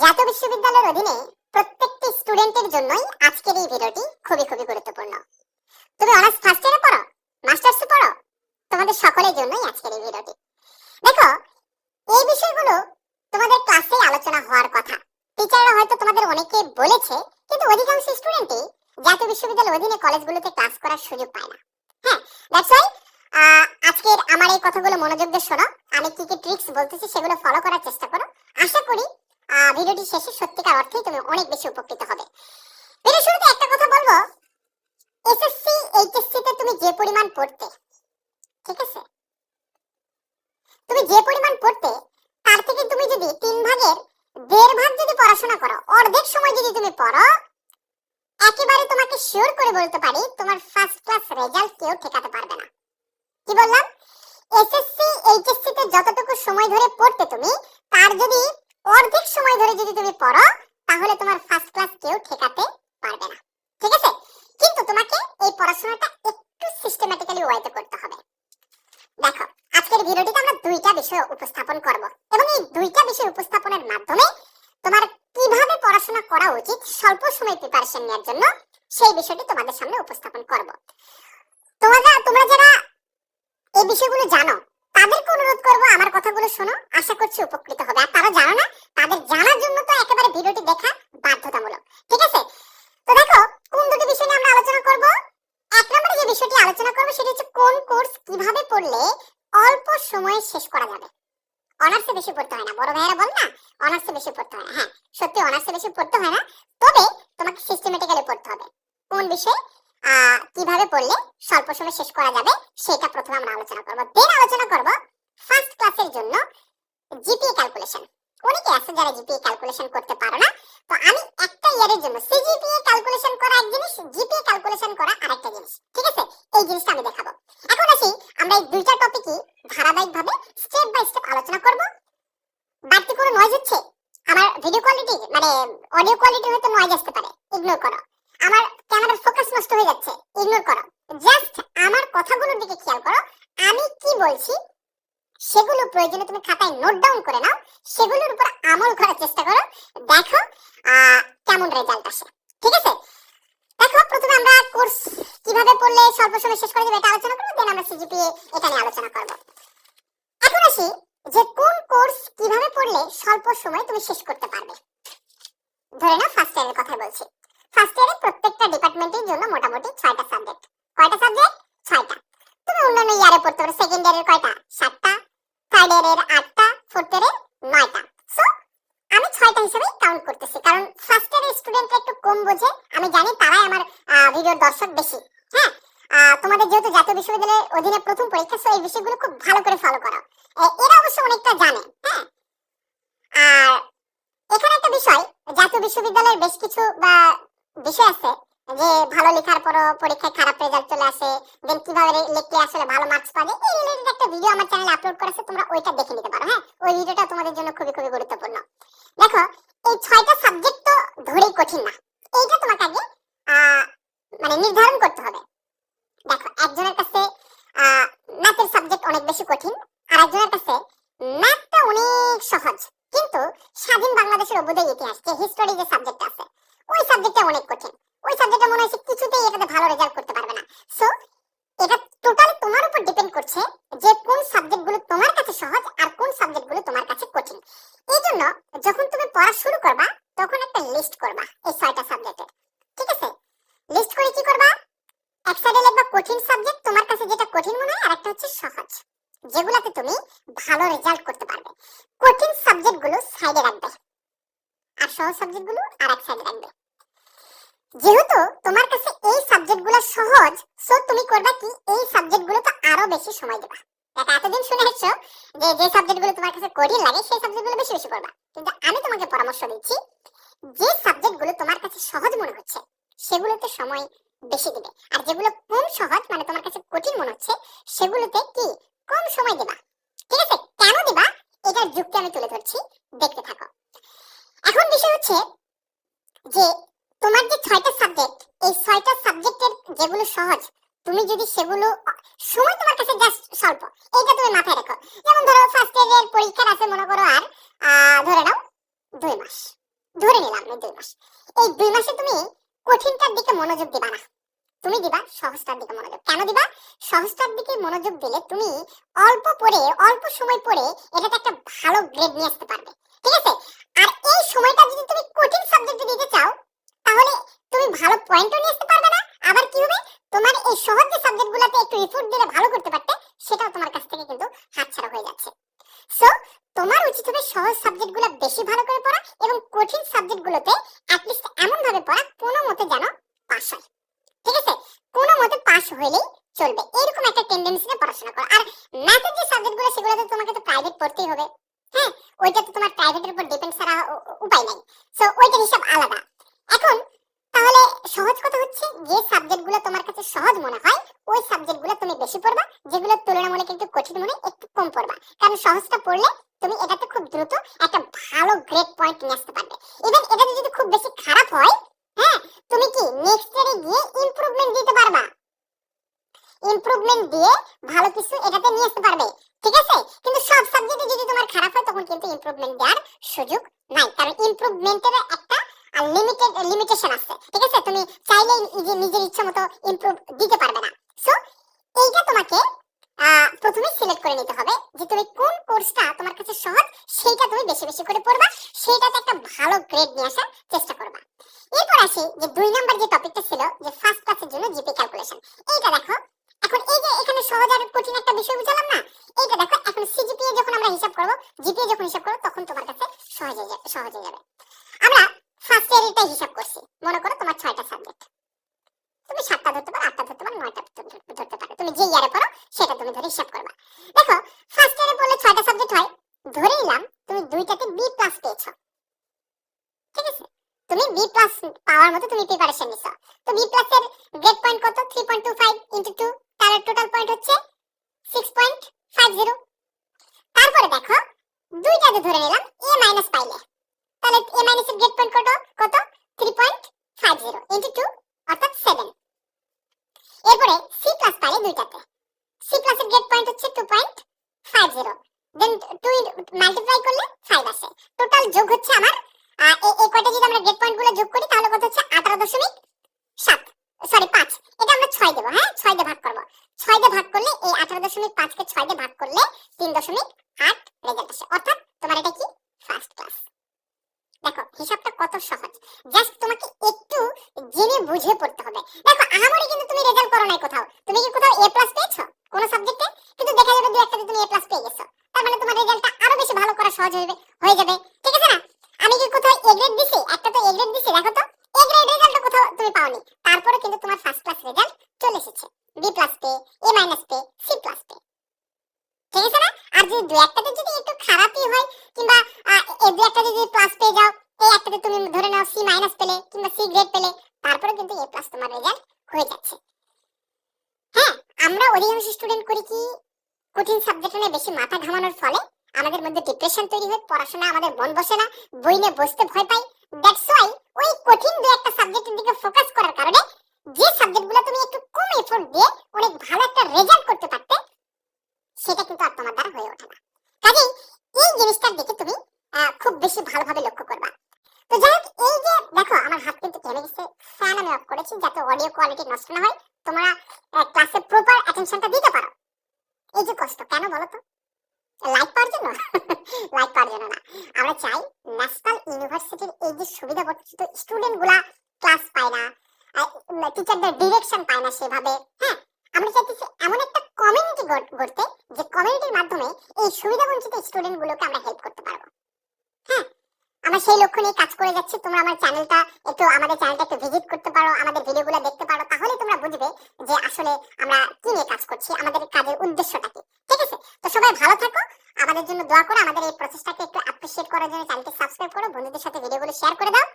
জাতীয় বিশ্ববিদ্যালয়ের অধীনে প্রত্যেকটি স্টুডেন্টের জন্যই আজকের এই ভিডিওটি খুবই খুবই গুরুত্বপূর্ণ। তুমি অনার্স ফার্স্ট ইয়ারে পড়ো মাস্টার্সে পড়ো, তোমাদের সকলের জন্যই আজকের এই ভিডিওটি। দেখো, এই বিষয়গুলো তোমাদের ক্লাসে আলোচনা হওয়ার কথা। টিচাররা হয়তো তোমাদের অনেকে বলেছে, কিন্তু অধিকাংশ স্টুডেন্টই জাতীয় বিশ্ববিদ্যালয়ের অধীনে কলেজগুলোতে ক্লাস করার সুযোগ পায় না। হ্যাঁ দ্যাটস ওয়াই আজকের আমার এই কথাগুলো মনোযোগ দিয়ে শোনো। আমি কি কি ট্রিক্স বলতেছি সেগুলো ফলো করার চেষ্টা করো। আশা করি ভিডিওটি শেষে সত্যিকার অর্থেই তুমি অনেক বেশি উপকৃত হবে। ভিডিও শুরুতে একটা কথা বলব। এসএসসি এইচএসসি তে তুমি যে পরিমাণ পড়তে, ঠিক আছে? তুমি যে পরিমাণ পড়তে, তার থেকে তুমি যদি তিন ভাগের দেড় ভাগ যদি পড়াশোনা করো, অর্ধেক সময় যদি তুমি পড়ো, একেবারে তোমাকে শিওর করে বলতে পারি, তোমার ফার্স্ট ক্লাস রেজাল্ট কেউ ঠেকাতে পারবে না। কি বললাম? এসএসসি এইচএসসি তে যতটুকু সময় ধরে পড়তে তুমি, তার যদি অর্ধেক সময় ধরে যদি তুমি পড়ো, তাহলে তোমার ফার্স্ট ক্লাস কেউ ঠেকাতে পারবে না। ঠিক আছে? কিন্তু তোমাকে এই পড়াশোনাটা একটু সিস্টেম্যাটিক্যালি ওয়াইতে করতে হবে। দেখো, আজকের ভিডিওটিতে আমরা দুইটা বিষয় উপস্থাপন করব এবং এই দুইটা বিষয় উপস্থাপনের মাধ্যমে তোমার কীভাবে পড়াশোনা করা উচিত স্বল্প সময় প্রিপারেশন নেওয়ার জন্য সেই বিষয়টি তোমাদের সামনে উপস্থাপন করব। তোমরা তোমরা যারা এই বিষয়গুলো জানো তাদেরকে অনুরোধ করব আমার কথাগুলো শোনো। আশা করছি উপকৃত হবে। আর তারা জানো না, তাদের জানার জন্য তো একেবারে ভিডিওটি দেখা বাধ্যতামূলক। ঠিক আছে? তো দেখো, কোন দুটি বিষয় নিয়ে আমরা আলোচনা করব? এক নম্বরে যে বিষয়টি আলোচনা করব, সেটি হচ্ছে কোন কোর্স কীভাবে পড়লে অল্প সময়ে শেষ করা যাবে? অনার্সে বেশি পড়তে হয় না। বড় ভাইয়েরা বল না, অনার্সে বেশি পড়তে হয় হ্যাঁ সত্যি অনার্সে বেশি পড়তে হয় না, তবে তোমাকে সিস্টেমেটিক্যালি পড়তে হবে। কোন বিষয়ে? কীভাবে পড়লে স্বল্প সময় শেষ করা যাবে, সেটা প্রথমে আমরা আলোচনা করব। দেন আলোচনা করব ফার্স্ট ক্লাসের জন্য জিপিএ ক্যালকুলেশন অনেকে আছে যারা জিপিএ ক্যালকুলেশন করতে পারো না তো আমি একটা ইয়ারের জন্য সিজিপিএ ক্যালকুলেশন করা এক জিনিস জিপিএ আরেকটা জিনিস। ঠিক আছে? এই জিনিসটা আমি দেখাবো। এখন আসি, আমরা এই দুইটা টপিকই ধারাবাহিকভাবে স্টেপ বাই স্টেপ আলোচনা করব। বাড়তি কোনো নয়েজ হচ্ছে? আমার ভিডিও কোয়ালিটি মানে অডিও কোয়ালিটি হয়তো নয়েজ আসতে পারে। ইগনোর করো। আমার ক্যামেরার ফোকাস নষ্ট হয়ে যাচ্ছে। ইগনোর করো। জাস্ট আমার কথাগুলোর দিকে খেয়াল করো। আমি কি বলছি? সেগুলো প্রয়োজনে তুমি খাতায় নোট ডাউন করে নাও। সেগুলোর উপর আমল করার চেষ্টা করো। দেখো কেমন রেজাল্ট আসে। ঠিক আছে? দেখো, প্রথমে আমরা কোর্স কীভাবে পড়লে স্বল্প সময় শেষ করা যাবে এটা আলোচনা করব দেন আমরা সিজিপিএ এটা নিয়ে আলোচনা করব। এখন আসি যে কোন কোর্স কীভাবে পড়লে স্বল্প সময় তুমি শেষ করতে পারবে। ধরে নাও ফার্স্ট ইয়ারের কথা বলছি। ফার্স্ট ইয়ারে প্রত্যেকটা ডিপার্টমেন্টের জন্য মোটামুটি ছয়টা সাবজেক্ট কয়টা সাবজেক্ট ছয়টা। তুমি অন্যান্য ইয়ারে পড়তে পারো সেকেন্ড ইয়ারের কয়টা? সাতটা। থার্ড ইয়ারের আটটা ফোর্থ ইয়ারের নয়টা। সো আমি ছয়টা হিসেবে কাউন্ট করতেছি, কারণ ফার্স্ট স্টুডেন্টরা একটু কম বোঝে। আমি জানি তারাই আমার ভিডিওর দর্শক বেশি। হ্যাঁ? তোমাদের যেহেতু জাতীয় বিশ্ববিদ্যালয়ের অধীনে প্রথম পরীক্ষা সো এই বিষয়গুলো খুব ভালো করে ফলো করো। এরা অবশ্য অনেকটা জানে হ্যাঁ? আর এখানে একটা বিষয়, জাতীয় বিশ্ববিদ্যালয়ের বেশ কিছু, বা, বিষয় আছে যে ভালো লেখার পরও পরীক্ষায় খারাপ রেজাল্ট চলে আসে দেন কীভাবে লিখলে আসলে ভালো মার্কস যায় এই রিলেটেড একটা ভিডিও আমার চ্যানেলে আপলোড করা আছে তোমরা ওইটা দেখে নিতে পারো হ্যাঁ? ওই ভিডিওটা তোমাদের জন্য খুবই খুবই গুরুত্বপূর্ণ। দেখো, এই ছয়টা সাবজেক্ট তো ধরেই কঠিন না। এইটা তোমাকে আগে মানে নির্ধারণ করতে হবে। দেখো একজনের কাছে ম্যাথের সাবজেক্ট অনেক বেশি কঠিন আর একজনের কাছে ম্যাথটা অনেক সহজ। কিন্তু স্বাধীন বাংলাদেশের অভ্যুদয় ইতিহাস, যে হিস্টোরি যে সাবজেক্ট আছে ওই সাবজেক্টটা অনেক কঠিন। ওই সাবজেক্টে মনে হচ্ছে কিছুতেই এটাতে ভালো রেজাল্ট করতে পারবে না। সো এটা টোটালি তোমার উপর ডিপেন্ড করছে যে কোন সাবজেক্টগুলো তোমার কাছে সহজ আর কোন সাবজেক্টগুলো তোমার কাছে কঠিন। এই জন্য যখন তুমি পড়া শুরু করবা, তখন একটা লিস্ট করবা এই ছয়টা সাবজেক্টের ঠিক আছে? লিস্ট করে কি করবা? এক সাইডে লিখবা কঠিন সাবজেক্ট তোমার কাছে যেটা কঠিন মনে হয় আর একটা হচ্ছে সহজ, যেগুলাতে তুমি ভালো রেজাল্ট করতে পারবে। কঠিন সাবজেক্টগুলো সাইডে রাখবে। সহজ সাবজেক্টগুলো আর এক সাইডে রাখবে। যেহেতু তোমার কাছে এই সাবজেক্টগুলো সহজ সো তুমি করবে কি? এই সাবজেক্টগুলো তো আরও বেশি সময় দেবা। দেখো, এতদিন শুনে আসছো যে যে সাবজেক্টগুলো তোমার কাছে কঠিন লাগে, সেই সাবজেক্টগুলো বেশি বেশি করবা। কিন্তু আমি তোমাকে পরামর্শ দিচ্ছি, যে সাবজেক্টগুলো তোমার কাছে সহজ মনে হচ্ছে, সেগুলোতে সময় বেশি দিবে। আর যেগুলো কম সহজ মানে তোমার কাছে কঠিন মনে হচ্ছে, সেগুলোতে কি? কম সময় দেবা। ঠিক আছে? কেন দিবা? এটার যুক্তি আমি তুলে ধরছি। দেখতে থাকো। এখন বিষয় হচ্ছে যে তোমার যে ছয়টা সাবজেক্ট এই ছয়টা সাবজেক্টের যেগুলো সহজ, তুমি যদি সেগুলো, সময় তোমার কাছে জাস্ট স্বল্প, এইটা তুমি মাথায় রাখো। যেমন ধরো ফার্স্ট ইয়ারের পরীক্ষার আছে মনে করো আর ধরে নাও দুই মাস, ধরে নিলাম এই দুই মাস। এই দুই মাসে তুমি কঠিনটার দিকে মনোযোগ দিবা না। তুমি দিবা সহজটার দিকে মনোযোগ। কেন দিবা? সহজটার দিকে মনোযোগ দিলে তুমি অল্প পরে, অল্প সময় পরে এটাতে একটা ভালো গ্রেড নিয়ে আসতে পারবে। ঠিক আছে? এই সময়টা যদি তুমি কঠিন সাবজেক্টে দিতে চাও, তাহলে তুমি ভালো পয়েন্টও নিয়ে আসতে পারবে না। আবার কি হবে? তোমার এই সহজ যে সাবজেক্টগুলোতে একটু এফোর্ট দিলে ভালো করতে পারতে, সেটাও তোমার কাছ থেকে কিন্তু হাতছাড়া হয়ে যাচ্ছে। সো তোমার উচিত হবে সহজ সাবজেক্টগুলো বেশি ভালো করে পড়া এবং কঠিন সাবজেক্টগুলোতে অ্যাটলিস্ট এমন ভাবে পড়া কোনো মতে যেন পাস হয়। ঠিক আছে? কোনো মতে পাস হইলেই চলবে। এরকম একটা টেন্ডেন্সিতে পড়াশোনা করো। আর ম্যাথের যে সাবজেক্টগুলো সেগুলোতে তোমাকে তো প্রাইভেট পড়তেই হবে। হ্যাঁ ওইটা তো তোমার প্রাইভেটের উপর ডিপেন্ড ছাড়া উপায় নাই। সো ওইটার হিসাব আলাদা। এখন, তাহলে সহজ কথা হচ্ছে, যে সাবজেক্টগুলো তোমার কাছে সহজ মনে হয়, ওই সাবজেক্টগুলো তুমি বেশি পড়বা যেগুলো তুলনামূলক একটু কঠিন মনে একটু কম পড়বা। কারণ সহজটা পড়লে তুমি এটাতে খুব দ্রুত একটা ভালো গ্রেড পয়েন্ট নিয়ে আসতে পারবে। ইভেন এটাতে যদি খুব বেশি খারাপ হ্যাঁ তুমি কি নেক্সট ইয়ারে গিয়ে ইমপ্রুভমেন্ট দিতে পারবা ইমপ্রুভমেন্ট দিয়ে ভালো কিছু এটাতে নিয়ে আসতে পারবে ঠিক আছে কিন্তু সব সাবজেক্টে যদি তোমার খারাপ হয় তখন কিন্তু ইমপ্রুভমেন্ট দেওয়ার সুযোগ নাই কারণ ইমপ্রুভমেন্টের একটা লিমিটেড লিমিটেশন আছে, ঠিক আছে? তুমি চাইলেই নিজে, নিজের ইচ্ছা মতো ইমপ্রুভ দিতে পারবে না। সো এইটা তোমাকে প্রথমে সিলেক্ট করে নিতে হবে যে তুমি কোন কোর্সটা তোমার কাছে সহজ, সেইটা তুমি বেশি বেশি করে পড়বা, সেইটাতে একটা ভালো গ্রেড নিয়ে আসার চেষ্টা করবা। এরপর আসি যে দুই নাম্বার যে টপিকটা ছিল, যে ফার্স্ট ক্লাসের জন্য জিপি ক্যালকুলেশন এইটা দেখো, এখন এই যে এখানে সহজ আর কঠিন একটা বিষয় বুঝালাম না, এইটা দেখো, এখন সিজিপিএ যখন আমরা হিসাব করব জিপিএ যখন হিসাব করব, তখন তোমার কাছে সহজ হয়ে যাবে, সহজ হয়ে যাবে। ফার্স্ট হিসাব করছি। মনে করো তোমার ছয়টা সাবজেক্ট তুমি সাতটা ধরতে পারো, আটটা ধরতে পারো, নয়টা ধরতে পারো। তুমি যে ইয়ারে পড়ো, সেটা তুমি ধরে হিসাব করবা। দেখো ফার্স্ট ইয়ারে পড়লে ছয়টা সাবজেক্ট হয়। ধরে নিলাম, তুমি দুইটাতে বি প্লাস পেয়েছ। ঠিক আছে? তুমি বি প্লাস পাওয়ার মতো তুমি প্রিপারেশন নিছো। তো বি প্লাস এর গ্রেড পয়েন্ট কত? 3.25 ইনটু 2 তার টোটাল পয়েন্ট হচ্ছে 6.50 তারপরে দেখো, দুইটাতে ধরে নিলাম এ মাইনাস পাইলে। তাহলে a minus এর গেট পয়েন্ট কত? কত? 3.50 ইনটু 2 অর্থাৎ 7 এরপরে c প্লাস পারে দুইটাতে। C প্লাস এর গেট পয়েন্ট হচ্ছে 2.50 দেন 2 মাল্টিপ্লাই করলে 5 আসে। টোটাল যোগ হচ্ছে আমার এই কয়টা যদি আমরা গেট পয়েন্টগুলো যোগ করি, তাহলে কত হচ্ছে? 18.5 বুঝে পড়তে হবে। দেখো আহামরি কিন্তু তুমি রেজাল্ট করো নাই কোথাও। তুমি কি কোথাও এ প্লাস পেয়েছ কোন সাবজেক্টে কিন্তু দেখা যাবে দু একটাতে তুমি এ প্লাস পেয়ে গেছো। তার মানে তোমার রেজাল্টটা আরও বেশি ভালো করা সহজ হয়ে হয়ে যাবে। ঠিক আছে না? আমি কি কোথাও এ গ্রেড দিছি? একটা তো এ গ্রেড দিছি, দেখো তো। এ গ্রেড রেজাল্ট কোথাও তুমি পাওনি। তারপরে কিন্তু তোমার ফার্স্ট ক্লাস রেজাল্ট চলে এসেছে। বি প্লাস পে এ মাইনাস পে সি প্লাস পে ঠিক আছে না আর যদি দু একটাতে যদি একটু খারাপই হয় কিংবা আহ, এ দু একটা যদি প্লাস পেয়ে যাও এই একটাতে তুমি ধরে নাও সি মাইনাস পেলে কিংবা সি গ্রেড পেলে তারপরে কিন্তু এ প্লাস তোমার রেজাল্ট হয়ে যাচ্ছে হ্যাঁ আমরা অধিকাংশ স্টুডেন্ট করি কি? কঠিন সাবজেক্ট নিয়ে বেশি মাথা ঘামানোর ফলে আমাদের মধ্যে ডিপ্রেশন তৈরি হয়, পড়াশোনা আমাদের মন বসে না বই নিয়ে বসতে ভয় পাই। দ্যাটস ওয়াই ওই কঠিন দু একটা সাবজেক্টের দিকে ফোকাস করার কারণে যে সাবজেক্টগুলো তুমি একটু কম এফোর্ট দিয়ে অনেক ভালো একটা রেজাল্ট করতে পারতে, সেটা কিন্তু আর তোমার দ্বারা হয়ে ওঠে না। কাজেই এই জিনিসটার দিকে তুমি খুব বেশি ভালোভাবে লক্ষ্য করবা। তো যাই হোক, এই যে দেখো, আমার হাত কিন্তু থেমে গেছে ফ্যান আমি অফ করেছি যাতে অডিও কোয়ালিটি নষ্ট না হয়। তোমরা অ্যাটেনশনটা দিতে পারো। এই যে কষ্ট, কেন বলো তো? লাইক পাওয়ার জন্য? লাইক পাওয়ার জন্য না। আমরা চাই ন্যাশনাল ইউনিভার্সিটির এই যে সুবিধা বঞ্চিত স্টুডেন্টগুলা ক্লাস পায় না টিচারদের ডিরেকশন পায় না সেভাবে হ্যাঁ? আমরা চাইতেছি এমন একটা কমিউনিটি গড়তে যে কমিউনিটির মাধ্যমে এই সুবিধা বঞ্চিত স্টুডেন্ট গুলোকে আমরা হেল্প করতে পারব। হ্যাঁ? আমরা সেই লক্ষ্য নিয়ে কাজ করে যাচ্ছি। তোমরা আমার চ্যানেলটা একটু, আমাদের চ্যানেলটা একটু ভিজিট করছি আমাদের কাজের উদ্দেশ্যটা কি? ঠিক আছে? তো সবাই ভালো থাকো। আমাদের জন্য দোয়া করো আমাদের এই প্রচেষ্টাকে একটু অ্যাপ্রিসিয়েট করার জন্য চ্যানেলটি সাবস্ক্রাইব করো। বন্ধুদের সাথে ভিডিওগুলো শেয়ার করে দাও।